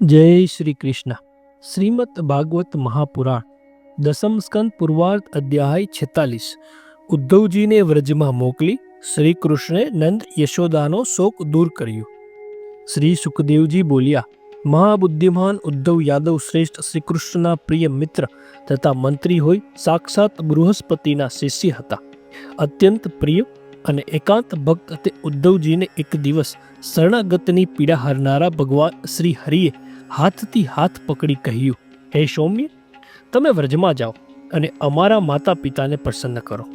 જય શ્રી કૃષ્ણ. શ્રીમદ ભાગવત મહાપુરાણ, દસમ સ્કંદ પૂર્વાર્ધ અધ્યાય છેતાલીસ. ઉદ્ધવજીને વ્રજમાં મોકલી શ્રી કૃષ્ણે નંદ યશોદાનો શોક દૂર કર્યો. શ્રી સુખદેવજી બોલ્યા, મહાબુદ્ધિમાન ઉદ્ધવ યાદવ શ્રેષ્ઠ શ્રી કૃષ્ણના પ્રિય મિત્ર તથા મંત્રી હોય સાક્ષાત બૃહસ્પતિના શિષ્ય હતા. અત્યંત પ્રિય અને એકાંત ભક્ત તે ઉદ્ધવજીને એક દિવસ શરણાગતની પીડા હરનારા ભગવાન શ્રી હરિએ હાથથી હાથ પકડી કહ્યું, હે સૌમ્ય, તમે વ્રજમાં જાઓ અને અમારા માતા પિતાને પ્રસન્ન કરો.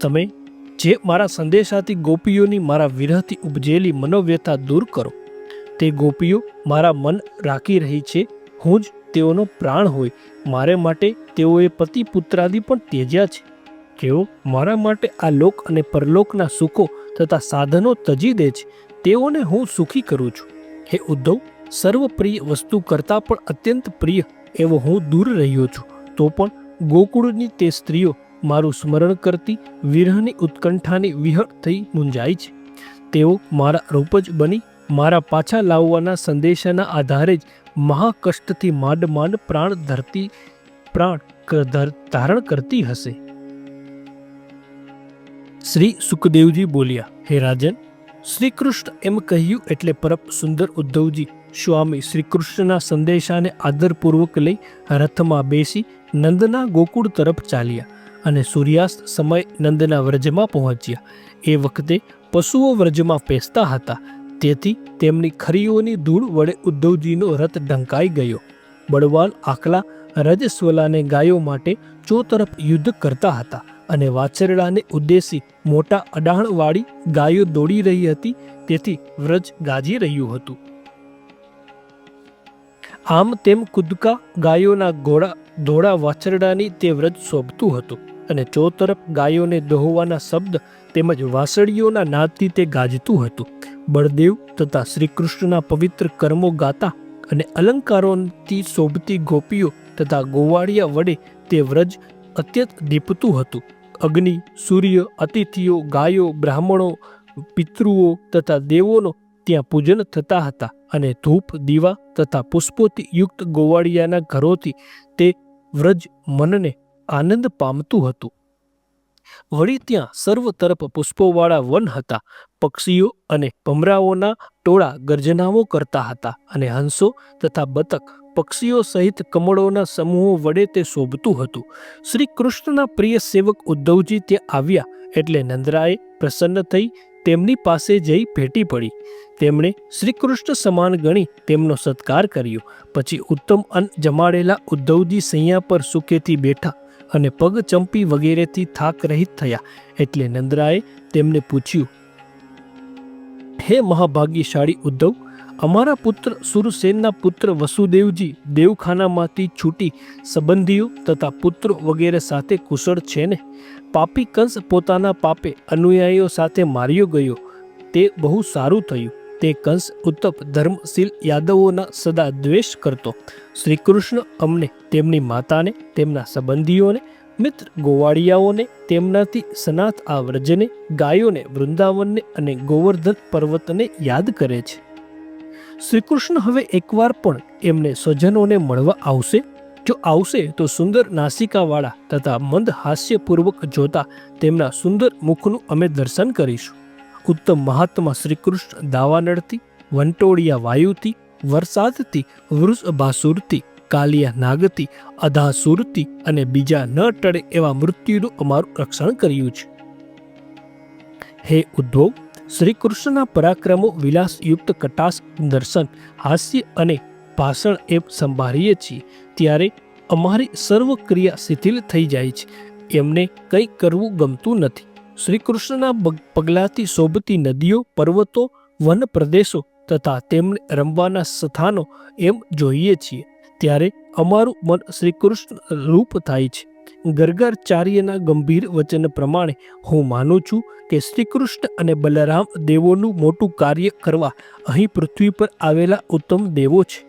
તમે જે મારા સંદેશાથી ગોપીઓની મારા વિરહથી ઉપજેલી મનોવ્યથા દૂર કરો, તે ગોપીઓ મારા મન રાખી રહી છે, હું જ તેઓનો પ્રાણ હોય. મારે માટે તેઓએ પતિ પુત્રાદી પણ ત્યજ્યા છે. જેઓ મારા માટે આ લોક અને પરલોકના સુખો તથા સાધનો તજી દે છે. તેઓને હું સુખી કરું છું. હે ઉદ્ધવ સર્વપ્રિય વસ્તુ કરતાં પણ અત્યંત પ્રિય એવો હું દૂર રહ્યો છું. તો પણ ગોકુળની તે સ્ત્રીઓ મારું સ્મરણ કરતી વિરહની ઉત્કંઠાની વિહળ થઈ મૂંઝાય છે. તેઓ મારા રૂપ જ બની, મારા પાછા લાવવાના સંદેશાના આધારે જ મહાકષ્ટથી માંડ માંડ પ્રાણ ધરતી, પ્રાણ ધર- ધારણ કરતી હશે. શ્રી સુખદેવજી બોલ્યા, હે રાજન શ્રી કૃષ્ણ એમ કહ્યું એટલે પરપ સુંદર ઉદ્ધવજી સ્વામી શ્રી કૃષ્ણના સંદેશાને આદરપૂર્વક લઈ રથમાં બેસી નંદના ગોકુળ તરફ ચાલ્યા અને સૂર્યાસ્ત સમય નંદના વ્રજમાં પહોંચ્યા. એ વખતે પશુઓ વ્રજમાં પેસતા હતા, તેથી તેમની ખરીઓની ધૂળ વડે ઉદ્ધવજીનો રથ ઢંકાઈ ગયો. બળવાન આકલા રજસ્વલાને ગાયો માટે ચોતરફ યુદ્ધ કરતા હતા અને વાછરડાને ઉદ્દેશી મોટા અડાણવાળી ગાયો દોડી રહી હતી, તેથી વ્રજ ગાજી રહ્યું હતું. આમ તેમ કૂદકા ગાયોના ઘોડા ધોળા વાછરડાની તે વ્રજ શોભતું હતું અને ચોતરફ ગાયોને દોહવાના શબ્દ તેમજ વાસળીઓના નાદથી તે ગાજતું હતું. બળદેવ તથા શ્રી કૃષ્ણના પવિત્ર કર્મો ગાતા અને અલંકારોથી શોભતી ગોપીઓ તથા ગોવાળિયા વડે તે વ્રજ અત્યંત દીપતું હતું. અગ્નિ, સૂર્ય, અતિથિઓ, ગાયો, બ્રાહ્મણો, પિતૃઓ તથા દેવોનો ત્યાં પૂજન થતા હતા અને ધૂપ, દીવા તથા પુષ્પોથી યુક્ત ગોવાળિયાના ઘરોથી તે વ્રજ મનને આનંદ પામતું હતું. વળી ત્યાં સર્વ તરફ પુષ્પોવાળા વન હતા, પક્ષીઓ અને ભમરાઓના ટોળા ગર્જનાઓ કરતા હતા અને હંસો તથા બતક, પક્ષીઓ સહિત કમળોના સમૂહો વડે તે શોભતું હતું. શ્રી કૃષ્ણના પ્રિય સેવક ઉદ્ધવજી ત્યાં આવ્યા એટલે નંદરાએ પ્રસન્ન થઈ તેમની પાસે જઈ ભેટી પડી. તેમણે શ્રીકૃષ્ણ સમાન ગણી તેમનો સત્કાર કર્યો. પછી ઉત્તમ અન્ન જમાડેલા ઉદ્ધવજી સૈયા પર સુખેથી બેઠા અને પગ ચંપી વગેરેથી થાક રહિત થયા. એટલે નંદરાએ તેમને પૂછ્યું, હે મહાભાગ્યશાળી ઉદ્ધવ અમારા પુત્ર સુરસેનના પુત્ર વસુદેવજી દેવખાનામાંથી છૂટી સંબંધીઓ તથા પુત્રો વગેરે સાથે કુશળ છે ને? પાપી કંસ પોતાના પાપે અનુયાયીઓ સાથે માર્યો ગયો. તે બહુ સારું થયું. તે કંસ ઉત્તપ ધર્મશીલ યાદવોના સદા દ્વેષ કરતો. શ્રી કૃષ્ણ અમને તેમની માતાને, તેમના સંબંધીઓને, મિત્ર ગોવાળિયાઓને, તેમનાથી સનાથ આ વ્રજને, ગાયોને, વૃંદાવનને અને ગોવર્ધન પર્વતને યાદ કરે છે. શ્રી કૃષ્ણ હવે એકવાર પણ એમને સ્વજનોને મળવા આવશે. જો આવશે તો સુંદર નાસિકાવાળા તથા મંદ હાસ્યપૂર્વક જોતા તેમના સુંદર મુખનું અમે દર્શન કરીશું. ઉત્તમ મહાત્મા શ્રીકૃષ્ણ દાવાનળથી, વંટોળિયા વાયુથી, વરસાદથી, વૃષભાસુરથી, કાલિયા નાગથી, અધાસુરથી અને બીજા ન ટળે એવા મૃત્યુનું અમારું રક્ષણ કર્યું છે. હે ઉદ્ધવ શ્રી કૃષ્ણના પરાક્રમો વિલાસયુક્ત કટાશ દર્શન, હાસ્ય અને ભાષણ એમ સંભાળીએ છીએ, ત્યારે અમારી સર્વ ક્રિયા શિથિલ થઈ જાય છે. એમને કંઈ કરવું ગમતું નથી. શ્રી કૃષ્ણના પગલાથી શોભતી નદીઓ, પર્વતો, વન પ્રદેશો તથા તેમને રમવાના સ્થાનો એમ જોઈએ છીએ. ત્યારે અમારું મન શ્રી કૃષ્ણ રૂપ થાય છે. ગર્ગાચાર્યના ગંભીર વચન પ્રમાણે હું માનું છું કે શ્રીકૃષ્ણ અને બલરામ દેવોનું મોટું કાર્ય કરવા અહીં પૃથ્વી પર આવેલા ઉત્તમ દેવો છે.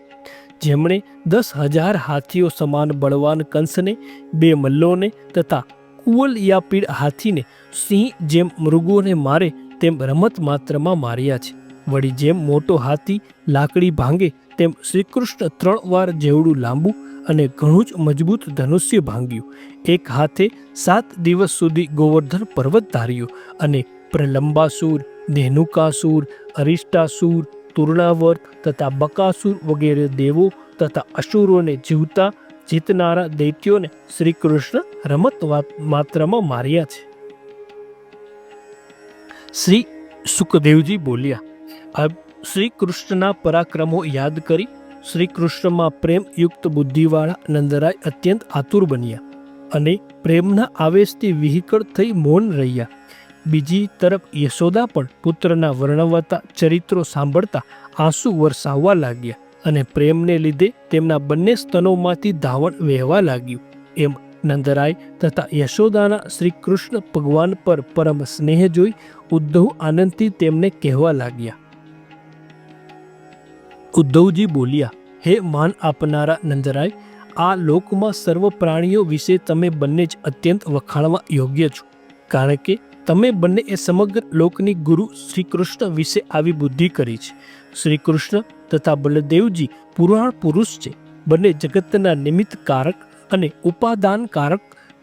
જેમણે દસ હજાર હાથીઓ સમાન બળવાન કંસને, બે મલ્લોને તથા કુવલયાપીડ હાથીને સિંહ જેમ મૃગોને મારે તેમ રમત માત્રમાં માર્યા છે. વળી જેમ મોટો હાથી લાકડી ભાંગે તેમ શ્રીકૃષ્ણ ત્રણ વાર જેવડું લાંબુ અને ઘણું જ મજબૂત ધનુષ્ય ભાંગ્યું. એક હાથે સાત દિવસ સુધી ગોવર્ધન પર્વત ધાર્યો અને પ્રલંબાસુર ધેનુકાસુર અરિષ્ટાસુર તુર્ણાવર્ત તથા બકાસુર વગેરે દેવો તથા અસુરોને જીવતા જીતનારા દૈત્યોને શ્રી કૃષ્ણ રમત માત્રમાં માર્યા છે. શ્રી સુખદેવજી બોલ્યા, અબ શ્રી કૃષ્ણના પરાક્રમો યાદ કરી શ્રી કૃષ્ણમાં પ્રેમયુક્ત બુદ્ધિવાળા નંદરાય અત્યંત આતુર બન્યા અને પ્રેમના આવેશથી વિહિકળ થઈ મૌન રહ્યા. બીજી તરફ યશોદા પણ પુત્રના વર્ણવતા ચરિત્રો સાંભળતા આંસુ વરસાવવા લાગ્યા અને પ્રેમને લીધે તેમના બંને સ્તનોમાંથી ધાવણ વહેવા લાગ્યું. એમ નંદરાય તથા યશોદાના શ્રી કૃષ્ણ ભગવાન પર પરમ સ્નેહ જોઈ ઉદ્ધવ આનંદથી તેમને કહેવા લાગ્યા. ઉદ્ધવજી બોલ્યા, હે માન આપનારા નંદરાય, આ લોકમાં સર્વ પ્રાણીઓ વિશે તમે બંને જ અત્યંત વખાણવા યોગ્ય છો. કારણ કે તમે બંને એ સમગ્ર લોકની ગુરુ શ્રી કૃષ્ણ વિશે આવી બુદ્ધિ કરી છે. શ્રી કૃષ્ણ તથા બલદેવજી પુરાણ પુરુષ છે. બંને જગતના નિમિત્ત કારક અને ઉપાદાન કારક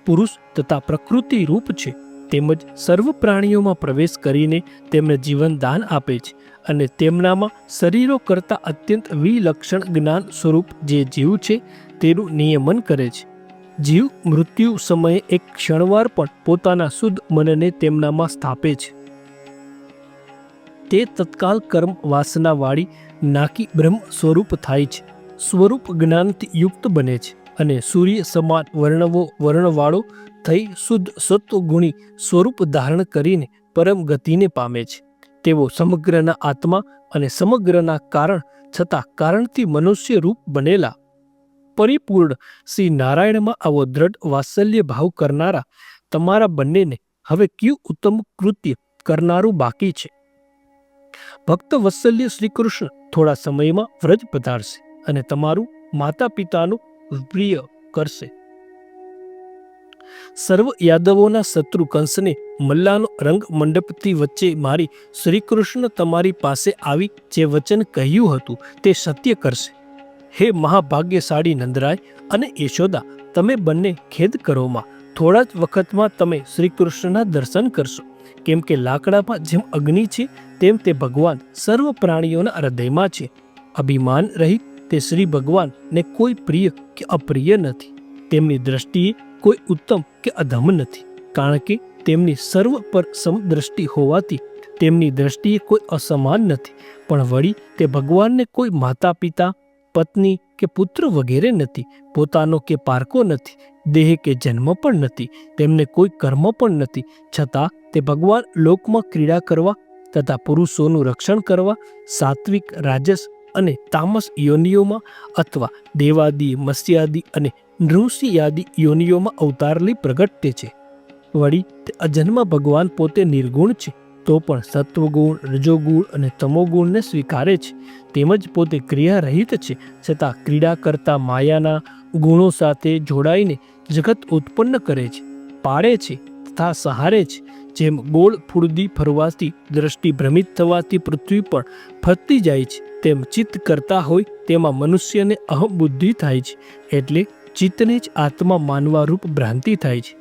પુરુષ તથા પ્રકૃતિ રૂપ છે. તેમજ સર્વ પ્રાણીઓમાં પ્રવેશ કરીને તેમને જીવન દાન આપે છે. અને તેમનામાં શરીરો કરતાં અત્યંત વિલક્ષણ જ્ઞાન સ્વરૂપ જે જીવ છે, તેનું નિયમન કરે છે. જીવ મૃત્યુ સમયે એક ક્ષણવાર પણ પોતાના શુદ્ધ મનને તેમનામાં સ્થાપે છે. તે તત્કાલ કર્મ વાસનાવાળી નાકી બ્રહ્મ સ્વરૂપ થાય છે. સ્વરૂપ જ્ઞાનથી યુક્ત બને છે અને સૂર્ય, સમાન, વર્ણવો, વર્ણવાળો થઈ શુદ્ધ સત્વગુણી સ્વરૂપ ધારણ કરીને પરમ ગતિને પામે છે. તેઓ સમગ્રના આત્મા અને સમગ્રના કારણ છતાં કારણથી મનુષ્ય રૂપ બનેલા. પરિપૂર્ણ શ્રી નારાયણમાં આવો દ્રઢ વાત્સલ્ય ભાવ કરનારા તમારા બંનેને હવે કયું ઉત્તમ કૃત્ય કરનારું બાકી છે? ભક્ત વત્સલ્ય શ્રી કૃષ્ણ થોડા સમયમાં વ્રજ પધારશે અને તમારું માતા પિતાનું પ્રિય કરશે. સર્વ યાદવોના શત્રુ કંસને મલ્લાનો રંગ મંડપથી વચ્ચે મારી શ્રીકૃષ્ણ તમારી પાસે આવી જે વચન કહ્યું હતું તે સત્ય કરશે. હે મહાભાગ્યશાળી નંદરાય અને યશોદા, તમે બંને ખેદ કરોમાં થોડા જ વખતમાં તમે શ્રીકૃષ્ણના દર્શન કરશો. કેમ કે લાકડામાં જેમ અગ્નિ છે, તેમ તે ભગવાન સર્વ પ્રાણીઓના હૃદયમાં છે. અભિમાન રહિત તે શ્રી ભગવાનને કોઈ પ્રિય કે અપ્રિય નથી. તેમની દ્રષ્ટિએ કોઈ ઉત્તમ કે અધમ નથી. કારણ કે તેમની સર્વ પર સમદ્રષ્ટિ હોવાથી તેમની દ્રષ્ટિએ કોઈ અસમાન નથી. પણ વળી તે ભગવાનને કોઈ માતા પિતા, પત્ની કે પુત્ર વગેરે નથી. પોતાનો કે પારકો નથી. દેહ કે જન્મ પણ નથી. તેમને કોઈ કર્મ પણ નથી. છતાં તે ભગવાન લોકમાં ક્રીડા કરવા તથા પુરુષોનું રક્ષણ કરવા, સાત્વિક, રાજસ અને તામસ યોનિઓમાં અથવા દેવાદી, મત્સ્યાદી અને નૃષિયાદી યોનિઓમાં અવતાર લઈ પ્રગટે છે. વળી, તે અજન્મ ભગવાન પોતે નિર્ગુણ છે, તો પણ સત્વગુણ, રજોગુણ અને તમોગુણને સ્વીકારે છે. તેમજ પોતે ક્રિયા રહિત છે, છતાં ક્રીડા કરતા માયાના ગુણો સાથે જોડાઈને જગત ઉત્પન્ન કરે છે પાડે છે, તથા સહારે છે. જેમ ગોળ ફૂડદી ફરવાથી દ્રષ્ટિ ભ્રમિત થવાથી પૃથ્વી પણ ફરતી જાય છે તેમ ચિત્ત કરતા હોય તેમાં મનુષ્યને અહમ બુદ્ધિ થાય છે, એટલે ચિત્તને જ આત્મા માનવા રૂપ ભ્રાંતિ થાય છે.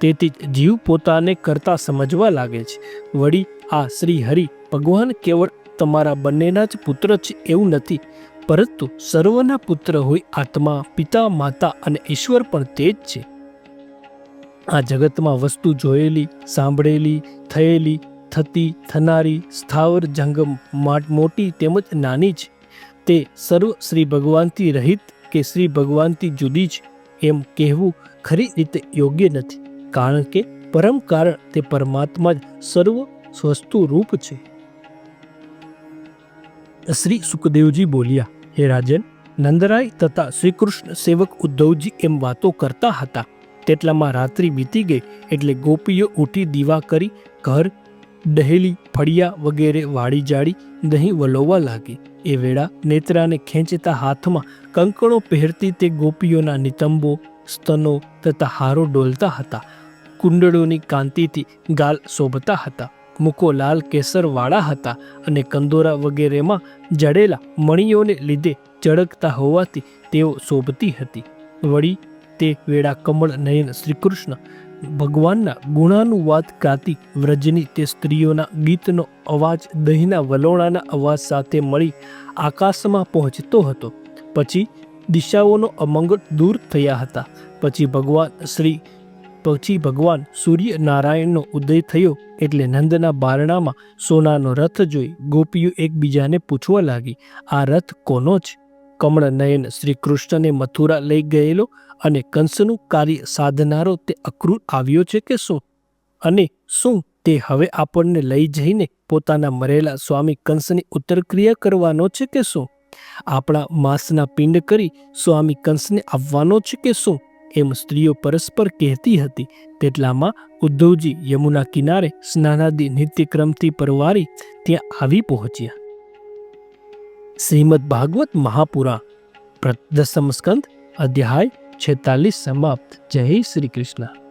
તેથી જીવ પોતાને કરતા સમજવા લાગે છે. વળી આ શ્રી હરિ ભગવાન કેવળ તમારા બંનેના જ પુત્ર છે એવું નથી, પરંતુ સર્વના પુત્ર હોય આત્મા, પિતા, માતા અને ઈશ્વર પણ તે જ છે. આ જગતમાં વસ્તુ જોયેલી, સાંભળેલી, થયેલી થતી થનારી સ્થાવર જંગમ માટ તેમજ નાની છે. તે સર્વ શ્રી ભગવાનથી રહિત કે શ્રી ભગવાનથી જુદી છે એમ કહેવું ખરી રીતે યોગ્ય નથી. કારણ કે પરમ કારણ તે પરમાત્મા જ સર્વ સ્વસ્તુ રૂપ છે. શ્રી સુખદેવજી બોલ્યા, હે રાજન, નંદરાય તથા શ્રી કૃષ્ણ સેવક ઉદ્ધવજી એમ વાતો કરતા હતા. તેટલામાં રાત્રિ બીતી ગઈ એટલે ગોપીઓ ઉઠી દીવા કરી ઘર ડહેલી, ફળિયા વગેરે વાળી જાળી દહીં વલોવા લાગી. એ વેળા નેત્રાને ખેંચતા હાથમાં કંકણો પહેરતી તે ગોપીઓના નિતંબો, સ્તનો તથા હારો ડોલતા હતા. કુંડળોની કાંતિથી ગાલ શોભતા હતા. મુકો લાલ કેસરવાળા હતા અને કંદોરા વગેરેમાં જડેલા મણીઓને લીધે ચળકતા હોવાથી તેઓ શોભતી હતી. વળી તે વેળા કમળ નયન શ્રીકૃષ્ણ ભગવાનના ગુણાનુવાદ ગાતી વ્રજની તે સ્ત્રીઓના ગીતનો અવાજ દહીંના વલોણાના અવાજ સાથે મળી આકાશમાં પહોંચતો હતો. પછી દિશાઓનો અમંગળ દૂર થયા હતા. પછી ભગવાન શ્રી, પછી ભગવાન સૂર્યનારાયણનો ઉદય થયો એટલે નંદના બારણામાં સોનાનો રથ જોઈ ગોપીઓ એકબીજાને પૂછવા લાગી, આ રથ કોનો છે? કમળ નયન શ્રી કૃષ્ણને મથુરા લઈ ગયેલો અને કંસનું કાર્ય સાધનારો તે અક્રૂર આવ્યો છે કે શું? અને શું તે હવે આપણને લઈ જઈને પોતાના મરેલા સ્વામી કંસની ઉત્તરક્રિયા કરવાનો છે કે શું? આપણા માંસના પિંડ કરી સ્વામી કંસને આવવાનો છે કે શું? એમ સ્ત્રીઓ પરસ્પર કહેતી હતી. તેટલામાં ઉદ્ધવજી યમુના કિનારે સ્નાનાદિ નિત્યક્રમથી પરવારી ત્યાં આવી પહોંચ્યા. શ્રીમદ ભાગવત મહાપુરાણ પ્રદસમ સ્કંદ અધ્યાય છેતાલીસ સમાપ્ત. જય શ્રી કૃષ્ણ.